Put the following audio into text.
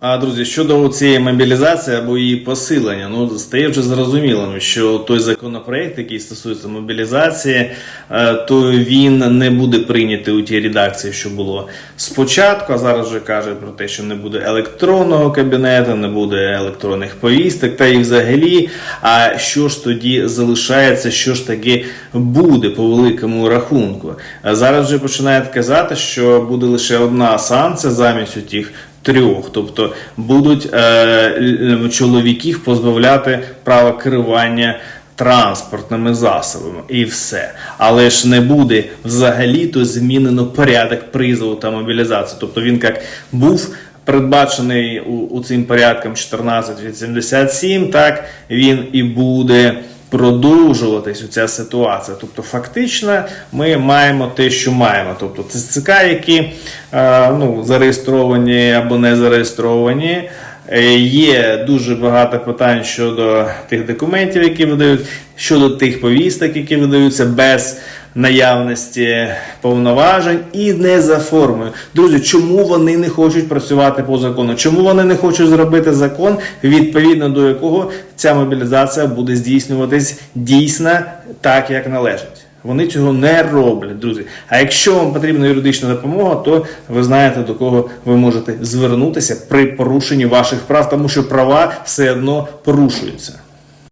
А друзі, щодо цієї мобілізації або її посилення, ну стає вже зрозумілим, що той законопроект, який стосується мобілізації, е, то він не буде прийнятий у тій редакції, що було спочатку. А зараз вже каже про те, що не буде електронного кабінету, не буде електронних повісток, та і взагалі. А що ж тоді залишається, що ж таки буде по великому рахунку? А зараз вже починають казати, що буде лише одна санкція замість у тих трьох, тобто будуть е, чоловіків позбавляти права керування транспортними засобами і все. Але ж не буде взагалі-то змінено порядок призову та мобілізації. Тобто він як був. Передбачений у, у цим порядком 1487, так він і буде продовжуватись ця ситуація. Тобто, фактично, ми маємо те, що маємо. Тобто, ЦСК, які е, ну, зареєстровані або не зареєстровані. Е, Є дуже багато питань щодо тих документів, які видають, щодо тих повісток, які видаються без наявності повноважень і не за формою. Друзі, чому вони не хочуть працювати по закону? Чому вони не хочуть зробити закон, відповідно до якого ця мобілізація буде здійснюватись дійсно так, як належить? Вони цього не роблять, друзі. А якщо вам потрібна юридична допомога, то ви знаєте до кого ви можете звернутися при порушенні ваших прав, тому що права все одно порушуються.